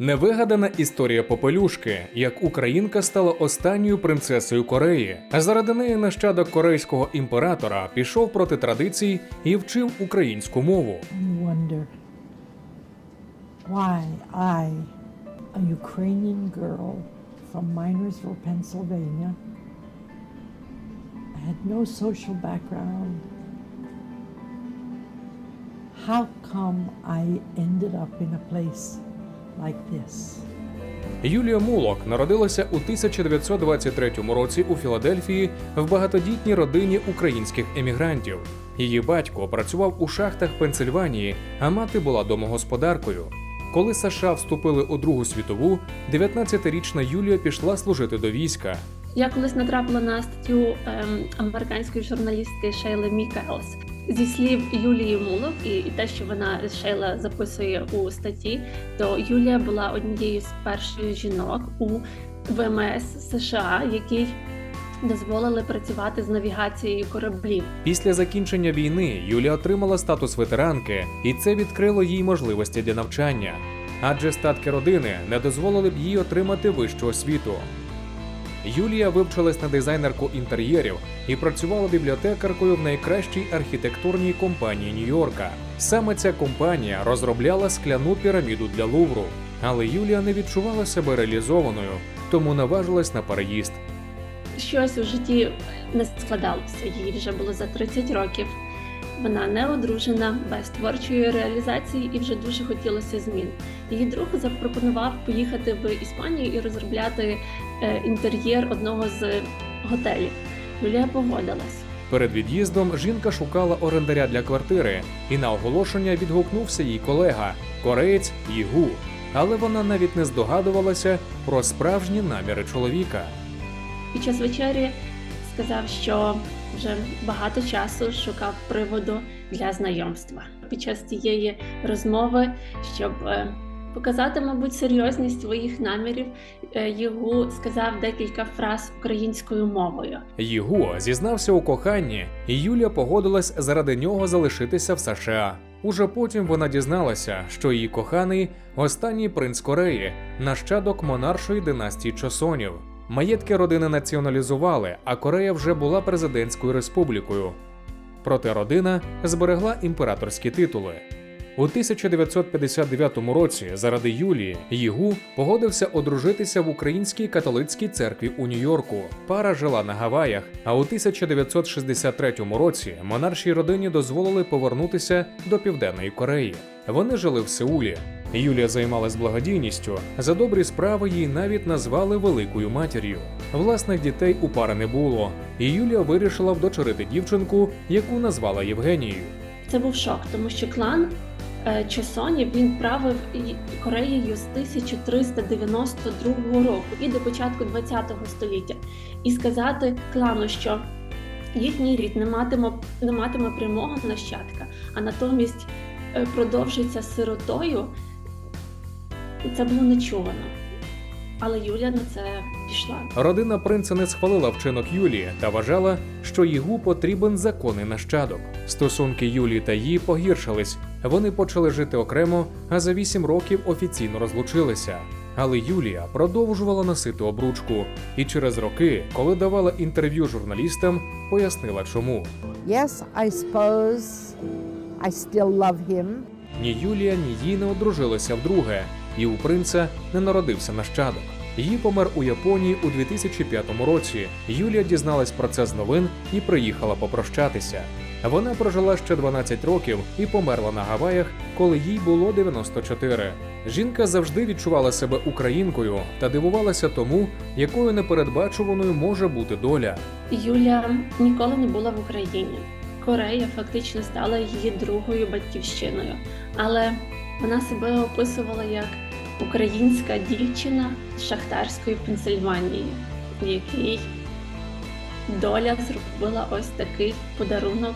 Невигадана історія Попелюшки, як українка стала останньою принцесою Кореї, а заради неї нащадок корейського імператора пішов проти традицій і вчив українську мову. why I, a Ukrainian girl from Minersville, Pennsylvania, had no social background. How come I ended up in a place like this? Юлія Мулок народилася у 1923 році у Філадельфії в багатодітній родині українських емігрантів. Її батько працював у шахтах Пенсильванії, а мати була домогосподаркою. Коли США вступили у Другу світову, 19-річна Юлія пішла служити до війська. Я колись натрапила на статтю ем, американської журналістки Шейли Мікелс. Зі слів Юлії Мулок і, і те, що вона Шейла записує у статті, то Юлія була однією з перших жінок у ВМС США, якій дозволили працювати з навігацією кораблів. Після закінчення війни Юлія отримала статус ветеранки, і це відкрило їй можливості для навчання. Адже статки родини не дозволили б їй отримати вищу освіту. Юлія вивчилась на дизайнерку інтер'єрів і працювала бібліотекаркою в найкращій архітектурній компанії Нью-Йорка. Саме ця компанія розробляла скляну піраміду для Лувру. Але Юлія не відчувала себе реалізованою, тому наважилась на переїзд. Щось у житті не складалося. Їй вже було за 30 років. Вона не одружена, без творчої реалізації і вже дуже хотілося змін. Її друг запропонував поїхати в Іспанію і розробляти е, інтер'єр одного з готелів. Юлія погодилась. Перед від'їздом жінка шукала орендаря для квартири, і на оголошення відгукнувся її колега, кореєць Їгу. Але вона навіть не здогадувалася про справжні наміри чоловіка. Під час вечері сказав, що вже багато часу шукав приводу для знайомства. Під час цієї розмови, щоб е, показати, мабуть, серйозність своїх намірів, е, Єгу сказав декілька фраз українською мовою. Їгу зізнався у коханні, і Юлія погодилась заради нього залишитися в США. Уже потім вона дізналася, що її коханий останній принц Кореї, нащадок монаршої династії Чосонів. Маєтки родини націоналізували, а Корея вже була президентською республікою. Проте родина зберегла імператорські титули. У 1959 році заради Юлії Їгу погодився одружитися в Українській католицькій церкві у Нью-Йорку. Пара жила на Гаваях, а у 1963 році монаршій родині дозволили повернутися до Південної Кореї. Вони жили в Сеулі. Юлія займалась благодійністю. За добрі справи її навіть назвали великою матір'ю. Власних дітей у пари не було, і Юлія вирішила вдочерити дівчинку, яку назвала Євгенією. Це був шок, тому що клан е, Чосонів він правив Кореєю з 1392 року і до початку ХХ століття. І сказати клану, що їхній рід не матиме, не матиме прямого нащадка, а натомість е, продовжиться сиротою, це було нечувано. Але Юля на це пішла. Родина принца не схвалила вчинок Юлії та вважала, що Їгу потрібен законний нащадок. Стосунки Юлії та її погіршились. Вони почали жити окремо, а за вісім років офіційно розлучилися. Але Юлія продовжувала носити обручку, і через роки, коли давала інтерв'ю журналістам, пояснила чому. Yes, I suppose I still love him. Ні Юлія, ні їй не одружилися вдруге, і у принца не народився нащадок. Її помер у Японії у 2005 році. Юлія дізналась про це з новин і приїхала попрощатися. Вона прожила ще 12 років і померла на Гаваях, коли їй було 94. Жінка завжди відчувала себе українкою та дивувалася тому, якою непередбачуваною може бути доля. Юля ніколи не була в Україні. Корея фактично стала її другою батьківщиною, але вона себе описувала як українська дівчина з шахтарської Пенсильванії, якій доля зробила ось такий подарунок,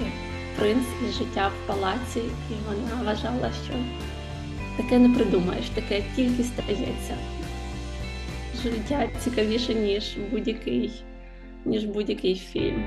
як принц із життя в палаці, і вона вважала, що таке не придумаєш, таке тільки стається. Життя цікавіше, ніж будь-який ніж будь-який фільм.